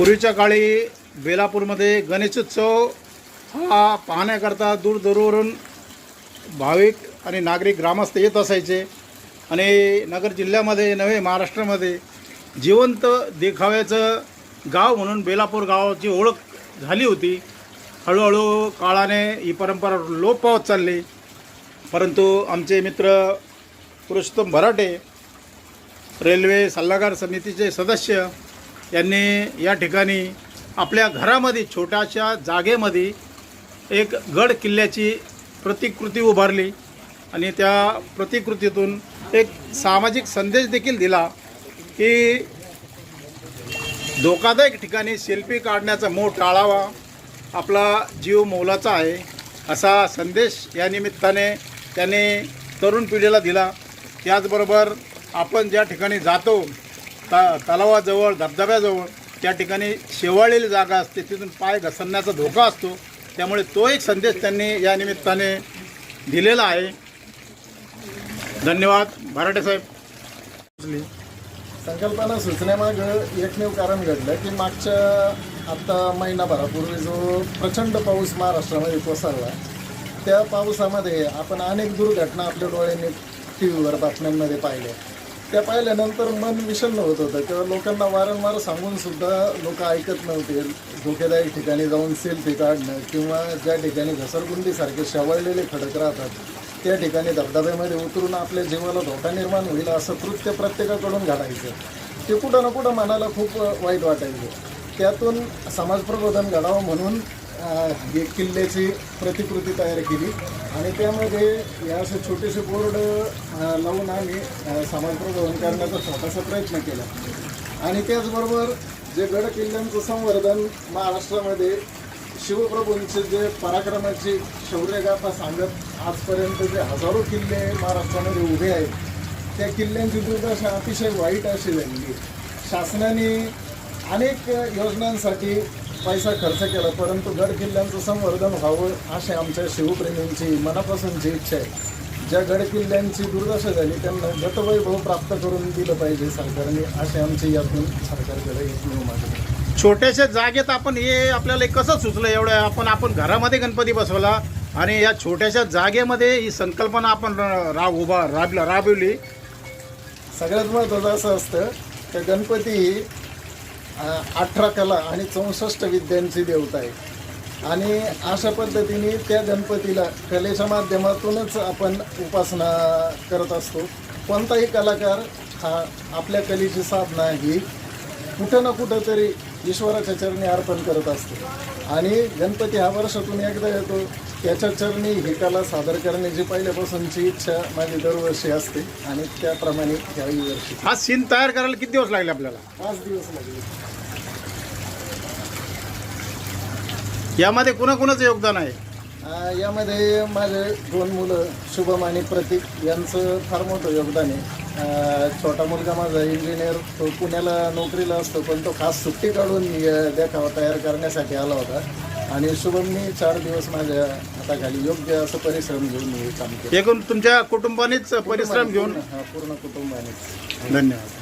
पूर्वीच्या काळी बेलापूरमध्ये गणेशोत्सव हा पाहण्याकरता दूरदूरवरून भाविक आणि नागरिक ग्रामस्थ येत असायचे. आणि नगर जिल्ह्यामध्ये नव्हे महाराष्ट्रामध्ये जिवंत देखाव्याचं गाव म्हणून बेलापूर गावाची ओळख झाली होती. हळूहळू काळाने ही परंपरा लोप पावत चालली. परंतु आमचे मित्र पुरुषोत्तम भराटे रेल्वे सल्लागार समितीचे सदस्य यांनी या ठिकाणी आपल्या घरामध्ये छोट्याशा जागेमध्ये एक गड किल्ल्याची प्रतिकृती उभारली आणि त्या प्रतिकृतीतून एक सामाजिक संदेश देखील दिला की धोकादायक ठिकाणी सेल्फी काढण्याचा मोह टाळावा आपला जीव मोलाचा आहे असा संदेश या निमित्ताने त्याने तरुण पिढीला दिला. त्याचबरोबर आपण ज्या ठिकाणी जातो ता तलावाजवळ धबधब्याजवळ त्या ठिकाणी शेवाळलेली जागा असते. तिथून पाय घसरण्याचा धोका असतो. त्यामुळे तो एक संदेश त्यांनी या निमित्ताने दिलेला आहे. धन्यवाद. भराटे साहेब. संकल्पना सुचण्यामागं एकमेव कारण घडलं की मागच्या आता महिनाभरापूर्वी जो प्रचंड पाऊस महाराष्ट्रामध्ये कोसळला त्या पावसामध्ये आपण अनेक दुर्घटना आपल्या डोळ्यांनी टी व्हीवर बातम्यांमध्ये पाहिल्या. त्या पाहिल्यानंतर मन विषण्ण होत होतं. किंवा लोकांना वारंवार सांगून सुद्धा लोक ऐकत नव्हते. धोकेदायक ठिकाणी जाऊन सेल्फी काढणं किंवा ज्या ठिकाणी घसरगुंडीसारखे शेवळलेले खडक राहतात त्या ठिकाणी धबधब्यामध्ये उतरून आपल्या जीवाला धोका निर्माण होईल असं कृत्य प्रत्येकाकडून घडायचं. ते कुठं ना कुठं मनाला खूप वाईट वाटायचं. त्यातून समाज प्रबोधन घडावं म्हणून हे एक किल्ल्याची प्रतिकृती तयार केली आणि त्यामध्ये हे असे छोटेसे बोर्ड लावून आम्ही अं, समाज प्रबोधन करण्याचा छोटासा प्रयत्न केला आणि त्याचबरोबर जे गड किल्ल्यांचं संवर्धन महाराष्ट्रामध्ये शिवप्रभूंचे जे पराक्रमाची शौर्यगाथा सांगत आजपर्यंत जे हजारो किल्ले महाराष्ट्रामध्ये उभे आहेत त्या किल्ल्यांची दुर्दशा अतिशय वाईट अशी झालेली आहे. शासनाने अनेक योजनांसाठी पैसा खर्च केला परंतु गड किल्ल्यांचं संवर्धन व्हावं अशी आमच्या शिवप्रेमींची मनापासूनची इच्छा आहे. ज्या गड किल्ल्यांची दुर्दशा झाली त्यांना गतवैभव प्राप्त करून दिलं पाहिजे सरकारने अशी आमची यातून सरकारकडे एकमेव मागणी. छोट्याशा जागेत आपण हे आपल्याला कसं सुचलं एवढं? आपण आपण घरामध्ये गणपती बसवला आणि या छोट्याशा जागेमध्ये ही संकल्पना आपण राब उभा राबला राबवली. सगळ्यात महत्त्वाचं असं असतं की गणपती अठरा कला आणि चौसष्ट विद्यांची देवता आहे. आणि अशा पद्धतीने त्या गणपतीला कलेच्या माध्यमातूनच आपण उपासना करत असतो. कोणताही कलाकार हा आपल्या कलेची साधना ही कुठं ना कुठं तरी ईश्वराच्या चरणी अर्पण करत असतो. आणि गणपती हा वर्षातून एकदा येतो. त्याच्या चरणी ही कला सादर करण्याची पहिल्यापासूनची इच्छा माझी दरवर्षी असते. आणि त्याप्रमाणे ह्याही वर्षी. हा सीन तयार करायला किती दिवस लागले आपल्याला? पाच दिवस लागले. यामध्ये कुणाकुणाचं योगदान आहे? यामध्ये माझे दोन मुलं शुभम आणि प्रतीक यांचं फार मोठं योगदान आहे. छोटा मुलगा माझा इंजिनियर तो पुण्याला नोकरीला असतो पण तो खास सुट्टी काढून देखावा तयार करण्यासाठी आला होता. आणि शुभमनी चार दिवस माझ्या हाताखाली योग्य असं परिश्रम घेऊन काम केलं. एकूण तुमच्या कुटुंबानेच परिश्रम घेऊन? पूर्ण कुटुंबाने धन्यवाद.